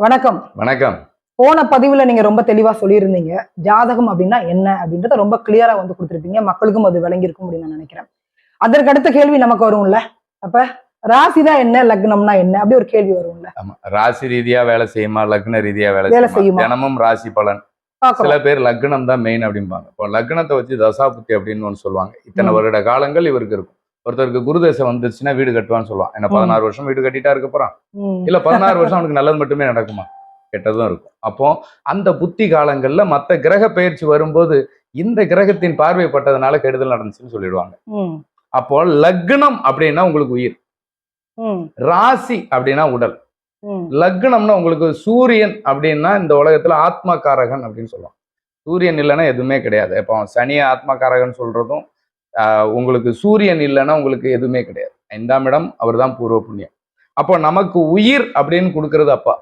வணக்கம். வணக்கம். போன பதிவுல நீங்க ரொம்ப தெளிவா சொல்லியிருந்தீங்க. ஜாதகம் அப்படின்னா என்ன அப்படின்றத ரொம்ப கிளியரா வந்து கொடுத்துருப்பீங்க. மக்களுக்கும் அது விளங்கியிருக்கும் அப்படின்னு நான் நினைக்கிறேன். அதற்கு அடுத்த கேள்வி நமக்கு வரும்ல. அப்ப ராசினா என்ன லக்னம்னா என்ன? அப்படி ஒரு கேள்வி வரும்ல. ஆமா. ராசி ரீதியா வேலை செய்யுமா லக்ன ரீதியா வேலை செய்யுமா? தினமும் ராசி பலன். சில பேர் லக்னம் தான் மெயின் அப்படிம்பாங்க. இப்போ லக்னத்தை வச்சு தசாபுத்தி அப்படின்னு ஒன்று சொல்லுவாங்க. இத்தனை. வருட காலங்கள் இவருக்கு இருக்கும். ஒருத்தருக்கு குருதசை வந்துருச்சுன்னா வீடு கட்டுவான்னு சொல்லுவான். என்ன. பதினாறு வருஷம் வீடு கட்டிட்டா இருக்க போறான்? இல்ல பதினாறு வருஷம் அவனுக்கு நல்லது மட்டுமே நடக்குமா? கெட்டதும் இருக்கும். அப்போ அந்த புத்தி காலங்கள்ல மத்த கிரக பயிற்சி வரும்போது இந்த கிரகத்தின் பார்வை பட்டதுனால கெடுதல் நடந்துச்சுன்னு சொல்லிடுவாங்க. அப்போ லக்னம் அப்படின்னா உங்களுக்கு உயிர். ராசி அப்படின்னா உடல். லக்னம்னா உங்களுக்கு சூரியன் அப்படின்னா இந்த உலகத்துல ஆத்மகாரகன் அப்படின்னு சொல்லுவாங்க. சூரியன் இல்லைன்னா எதுவுமே கிடையாது. இப்போ சனியை ஆத்மகாரகன் சொல்றதும் உங்களுக்கு சூரியன் இல்லைன்னா உங்களுக்கு எதுவுமே கிடையாது. ஐந்தாம் இடம் அவர் தான் பூர்வ புண்ணியம். அப்போ நமக்கு உயிர் அப்படின்னு கொடுக்கறது அப்பா.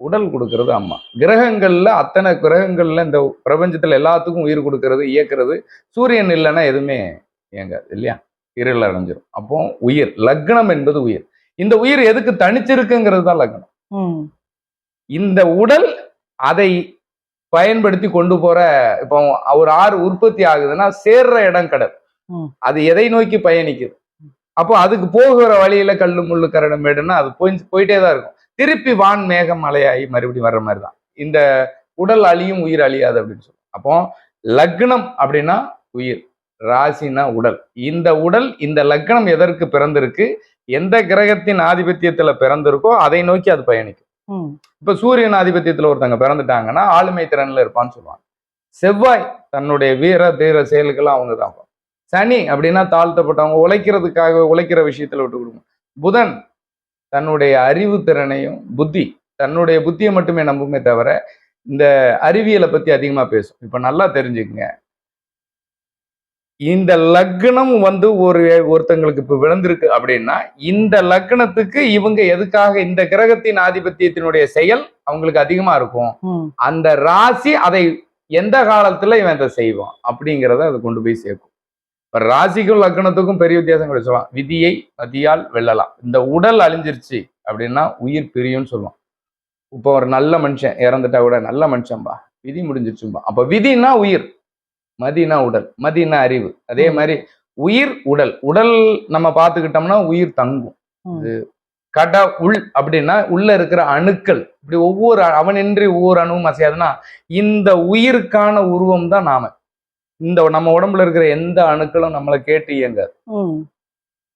உடல் கொடுக்கறது அம்மா. கிரகங்கள்ல அத்தனை கிரகங்கள்ல இந்த பிரபஞ்சத்துல எல்லாத்துக்கும் உயிர் கொடுக்கறது இயக்குறது. சூரியன் இல்லைன்னா எதுவுமே இயங்காது இல்லையா? இருள் அடைஞ்சிரும். அப்போ உயிர் லக்னம் என்பது உயிர். இந்த உயிர் எதுக்கு தனிச்சிருக்குங்கிறது தான் லக்னம். இந்த உடல் அதை பயன்படுத்தி கொண்டு போற இப்போ ஒரு ஆறு உற்பத்தி ஆகுதுன்னா சேர்ற இடம் கடல். அது எதை நோக்கி பயணிக்குது? அப்போ அதுக்கு போகிற வழியில கல்லு முள்ளு கரடம் மேடுன்னா அது போய் போயிட்டே தான் இருக்கும். திருப்பி வான் மேகம் மலையாகி மறுபடியும் வர்ற மாதிரி தான். இந்த உடல் அழியும் உயிர் அழியாது அப்படின்னு சொல்லுவோம் அப்போ லக்னம் அப்படின்னா உயிர் ராசினா உடல். இந்த உடல் இந்த லக்னம் எதற்கு பிறந்திருக்கு? எந்த கிரகத்தின் ஆதிபத்தியத்துல பிறந்திருக்கோ அதை நோக்கி அது பயணிக்கும். இப்ப சூரியன் ஆதிபத்தியத்துல ஒருத்தங்க பிறந்துட்டாங்கன்னா ஆளுமை திறன்ல இருப்பான்னு சொல்லுவாங்க. செவ்வாய் தன்னுடைய வீர தீர செயல்கள்லாம் அவங்க தான். சனி அப்படின்னா தாழ்த்தப்பட்டவங்க உழைக்கிறதுக்காக உழைக்கிற விஷயத்துல விட்டு கொடுக்கும் புதன் தன்னுடைய அறிவு திறனையும் புத்தி தன்னுடைய புத்தியை மட்டுமே நம்புமே தவிர இந்த அறிவியலை பத்தி அதிகமா பேசும். இப்ப நல்லா தெரிஞ்சுக்கங்க. இந்த லக்னம் வந்து ஒரு ஒருத்தங்களுக்கு இப்ப விழுந்திருக்கு அப்படின்னா இந்த லக்னத்துக்கு இவங்க எதுக்காக இந்த கிரகத்தின் ஆதிபத்தியத்தினுடைய செயல் அவங்களுக்கு அதிகமா இருக்கும். அந்த ராசி அதை எந்த காலத்துல இவன் அதை செய்வான் அப்படிங்கிறத அது கொண்டு போய் சேர்க்கும். ராசிக்கும் லக்னத்துக்கும் பெரிய வித்தியாசம் சொல்லலாம் விதியை பதியால் வெல்லலாம். இந்த உடல் அழிஞ்சிருச்சு அப்படின்னா உயிர் பிரியும்னு சொல்லுவோம் இப்போ ஒரு நல்ல மனுஷன் இறந்துட்டா கூட நல்ல மனுஷன்பா? விதி முடிஞ்சிருச்சும்பா. அப்ப விதினா உயிர் மதினா உடல் மதினா அறிவு. அதே. மாதிரி உயிர் உடல். உடல் நம்ம பார்த்துக்கிட்டோம்னா உயிர் தங்கும். ம், கட உள் அப்படின்னா உள்ள இருக்கிற அணுக்கள். இப்படி ஒவ்வொரு அவனின்றி ஒவ்வொரு அணுவும் அசையாதுன்னா இந்த உயிருக்கான உருவம் தான் நாம. இந்த நம்ம உடம்புல இருக்கிற எந்த அணுக்களும் நம்மளை கேட்டு இயங்காது.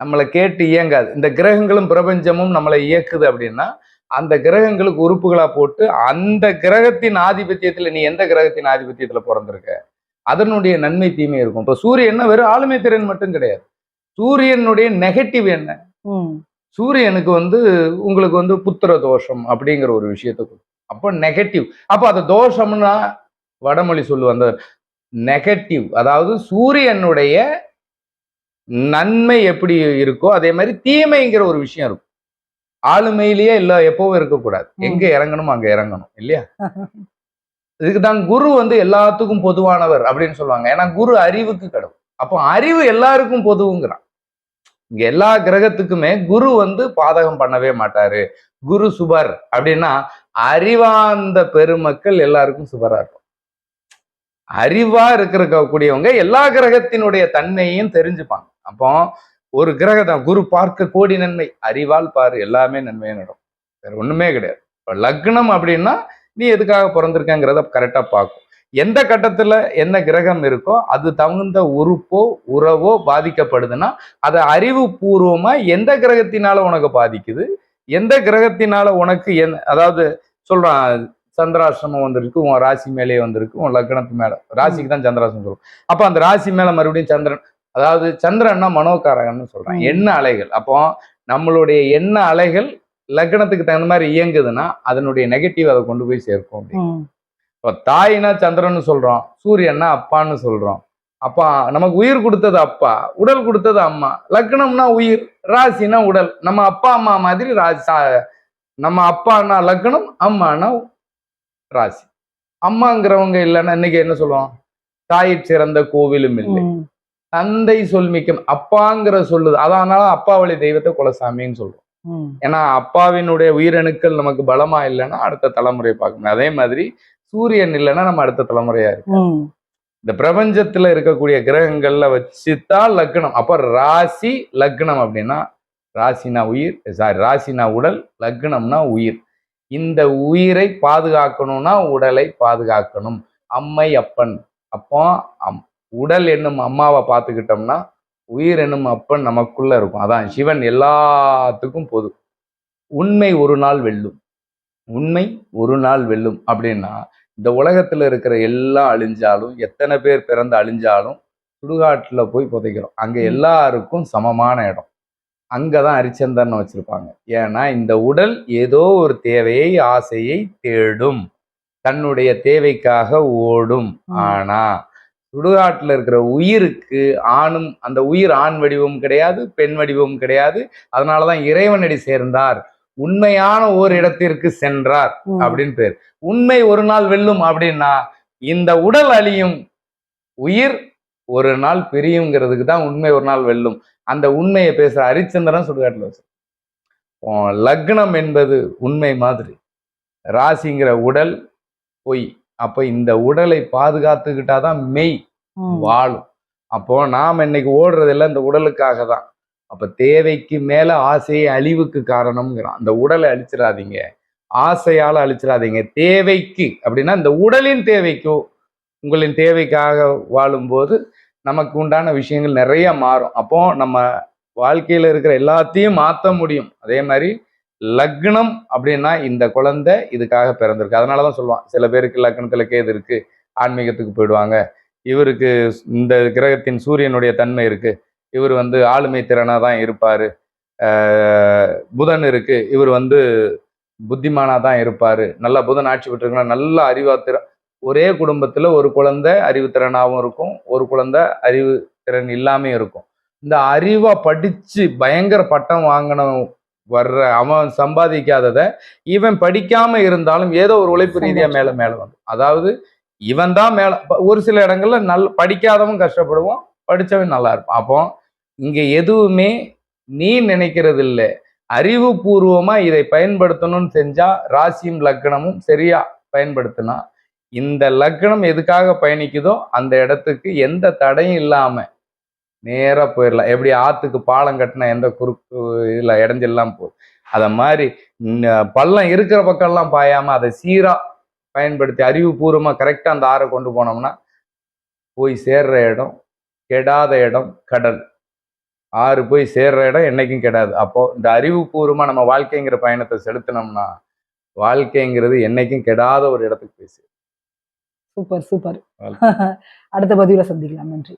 நம்மளை கேட்டு இயங்காது. இந்த கிரகங்களும் பிரபஞ்சமும் நம்மளை இயக்குது அப்படின்னா அந்த கிரகங்களுக்கு உறுப்புகளா போட்டு அந்த கிரகத்தின் ஆதிபத்தியத்துல நீ எந்த கிரகத்தின் ஆதிபத்தியத்துல பிறந்திருக்க? அதனுடைய நன்மை தீமை இருக்கும். இப்ப சூரியன் வெறும் ஆளுமை திறன் மட்டும் கிடையாது. சூரியனுடைய நெகட்டிவ் என்ன? சூரியனுக்கு வந்து உங்களுக்கு வந்து புத்திர தோஷம் அப்படிங்கிற ஒரு விஷயத்தை அப்போ நெகட்டிவ் அப்போ அது தோஷம்னா வடமொழி சொல்லு அந்த நெகட்டிவ் அதாவது சூரியனுடைய நன்மை எப்படி இருக்கோ அதே மாதிரி தீமைங்கிற ஒரு விஷயம் இருக்கும். ஆளுமையிலேயே இல்ல எப்பவும் இருக்கக்கூடாது. எங்க இறங்கணுமோ அங்க இறங்கணும் இல்லையா? இதுக்கு தான் குரு வந்து எல்லாத்துக்கும் பொதுவானவர் அப்படின்னு சொல்லுவாங்க. ஏன்னா குரு அறிவுக்கு கடவுள். அப்போ அறிவு எல்லாருக்கும் பொதுவுங்கிறான். இங்க எல்லா கிரகத்துக்குமே குரு வந்து பாதகம் பண்ணவே மாட்டாரு. குரு சுபர் அப்படின்னா அறிவார்ந்த பெருமக்கள் எல்லாருக்கும் சுபரா இருக்கும் அறிவா இருக்கிறக்கக்கூடியவங்க எல்லா கிரகத்தினுடைய தன்மையையும் தெரிஞ்சுப்பாங்க. அப்போ ஒரு கிரகத்தை குரு பார்க்க கோடி நன்மை அறிவால் பாரு எல்லாமே நன்மையே நடக்கும். வேற ஒண்ணுமே கிடையாது. லக்னம் அப்படின்னா நீ எதுக்காக பிறந்திருக்கங்கிறத கரெக்டா பார்க்கும். எந்த கட்டத்துல என்ன கிரகம் இருக்கோ அது தகுந்த உறுப்போ உறவோ பாதிக்கப்படுதுன்னா அதை அறிவுபூர்வமா எந்த கிரகத்தினால உனக்கு பாதிக்குது? எந்த கிரகத்தினால உனக்கு என் அதாவது சொல்றான் சந்திராசிரமம் வந்திருக்கு உன் ராசி மேலேயே வந்திருக்கு உன் லக்னத்து மேல. ராசிக்கு தான் சந்திராசிரமம் சொல்லுவோம் அப்ப அந்த ராசி மேல மறுபடியும் சந்திரன் அதாவது சந்திரன்னா மனோகாரகன்னு சொல்றான் ம். எண்ண அலைகள்? அப்போ நம்மளுடைய எண்ண அலைகள் லக்னத்துக்கு தகுந்த மாதிரி இயங்குதுன்னா அதனுடைய நெகட்டிவ் அதை கொண்டு போய் சேர்க்கும் இப்போ தாயினா சந்திரன்னு சொல்றோம் சூரியன்னா அப்பான்னு சொல்றோம். அப்பா நமக்கு உயிர் கொடுத்தது அப்பா உடல் கொடுத்தது அம்மா. லக்னம்னா உயிர் ராசினா உடல். நம்ம அப்பா அம்மா மாதிரி ராசி நம்ம அப்பான்னா லக்னம் அம்மானா ராசி. அம்மாங்கிறவங்க இல்லைன்னா இன்னைக்கு என்ன சொல்லுவோம் தாயை சிறந்த கோவிலும் இல்லை. தந்தை சொல்மிக்கும் அப்பாங்கிற சொல்லுது. அதனால அப்பா வழி தெய்வத்தை குலசாமின்னு சொல்றோம். ஏன்னா அப்பாவினுடைய உயிரணுக்கள் நமக்கு பலமா இல்லைன்னா அடுத்த தலைமுறையை பார்க்கணும். அதே மாதிரி சூரியன் இல்லைன்னா நம்ம அடுத்த தலைமுறையா இருக்கு. ம். இந்த பிரபஞ்சத்துல இருக்கக்கூடிய கிரகங்கள்ல வச்சுதான் லக்னம். அப்ப ராசி லக்னம் அப்படின்னா ராசினா உயிர் சாரி ராசினா உடல் லக்னம்னா உயிர். இந்த உயிரை பாதுகாக்கணும்னா உடலை பாதுகாக்கணும். அம்மை அப்பன். அப்போ அம் உடல் என்னும் அம்மாவை பார்த்துக்கிட்டோம்னா உயிர் என்னும் அப்பன் நமக்குள்ள இருக்கும். அதான் சிவன் எல்லாத்துக்கும் பொது. உண்மை ஒரு நாள் வெல்லும். உண்மை ஒரு நாள் வெல்லும். அப்படின்னா இந்த உலகத்துல இருக்கிற எல்லாம் அழிஞ்சாலும் எத்தனை பேர் பிறந்து அழிஞ்சாலும் சுடுகாட்டுல போய் புதைக்கிறோம். அங்க. எல்லாருக்கும் சமமான இடம். அங்கதான் ஹரிச்சந்திரன் வச்சிருப்பாங்க. ஏன்னா இந்த உடல் ஏதோ ஒரு தேவையை ஆசையை தேடும். தன்னுடைய தேவைக்காக ஓடும். ஆனா சுடுகாட்டுல இருக்கிற உயிருக்கு ஆணும் அந்த உயிர் ஆண் வடிவம் கிடையாது பெண் வடிவம் கிடையாது. அதனாலதான் இறைவனடி சேர்ந்தார். உண்மையான ஓர் இடத்திற்கு சென்றார். அப்படின்னு பேர். உண்மை ஒரு நாள் வெல்லும் அப்படின்னா இந்த உடல் அழியும் உயிர் ஒரு நாள் பிரியுங்கிறதுக்கு தான் உண்மை ஒரு நாள் வெல்லும். அந்த உண்மையை பேசுற ஹரிச்சந்திரன் சுடுகாட்டுல வச்சு லக்னம் என்பது உண்மை மாதிரி. ராசிங்கிற உடல் பொய். அப்ப இந்த உடலை பாதுகாத்துக்கிட்டாதான் மெய் ம். வாழும். அப்போ நாம் இன்னைக்கு ஓடுறதெல்லாம் இந்த உடலுக்காக தான். அப்ப தேவைக்கு மேல ஆசையை அழிவுக்கு காரணம்ங்கிறான். அந்த உடலை அழிச்சிடாதீங்க. ஆசையால அழிச்சிடாதீங்க. தேவைக்கு. அப்படின்னா இந்த உடலின் தேவைக்கோ உங்களின் தேவைக்காக வாழும்போது நமக்கு உண்டான விஷயங்கள் நிறைய மாறும். அப்போ நம்ம வாழ்க்கையில் இருக்கிற எல்லாத்தையும் மாற்ற முடியும். அதே மாதிரி லக்னம் அப்படின்னா இந்த குழந்தை இதுக்காக பிறந்திருக்கு. அதனாலதான் சொல்லுவான் சில பேருக்கு லக்னத்தில் கேது இருக்கு ஆன்மீகத்துக்கு போயிடுவாங்க. இவருக்கு இந்த கிரகத்தின் சூரியனுடைய தன்மை இருக்கு. இவர் வந்து ஆளுமை திறனாக தான் இருப்பார். புதன் இருக்குது இவர் வந்து புத்திமானாக தான் இருப்பார். நல்லா புதன் ஆட்சி பெற்றிருக்கணும் நல்ல அறிவாத்திற ஒரே குடும்பத்துல ஒரு குழந்தை அறிவுத்திறனாகவும் இருக்கும் ஒரு குழந்தை அறிவு திறன் இல்லாமையும் இருக்கும். இந்த அறிவா படிச்சு பயங்கர பட்டம் வாங்கினவன் வர்ற அவன் சம்பாதிக்காததை இவன் படிக்காம இருந்தாலும் ஏதோ ஒரு உழைப்பு ரீதியா மேல மேல வந்து அதாவது இவன் தான் மேல ஒரு சில இடங்கள்ல நல் படிக்காதவன் கஷ்டப்படுவான் படிச்சவன் நல்லா இருப்பான். அப்போ இங்க எதுவுமே நீ நினைக்கிறது இல்ல அறிவுபூர்வமா இதை பயன்படுத்தணும்னு செஞ்சா ராசியும் லக்னமும் சரியா பயன்படுத்தினா இந்த லக்னம் எதுக்காக பயணிக்குதோ அந்த இடத்துக்கு எந்த தடையும் இல்லாம நேராக போயிடலாம் எப்படி ஆத்துக்கு பாலம் கட்டினா எந்த குறுக்கு இதில் இடைஞ்செல்லாம் போகும் அதை மாதிரி பள்ளம் இருக்கிற பக்கம்லாம் பாயாமல் அதை சீராக பயன்படுத்தி அறிவுபூர்வமாக கரெக்டாக அந்த ஆறை கொண்டு போனோம்னா போய் சேர்ற இடம் கெடாத இடம் கடல். ஆறு போய் சேர்ற இடம் என்றைக்கும் கெடாது. அப்போது இந்த அறிவுபூர்வமாக நம்ம வாழ்க்கைங்கிற பயணத்தை செலுத்தினோம்னா வாழ்க்கைங்கிறது என்றைக்கும் கெடாத ஒரு இடத்துக்கு போய் சேரும். Super super. அடுத்த பதிவுல சந்திக்கலாம். நன்றி.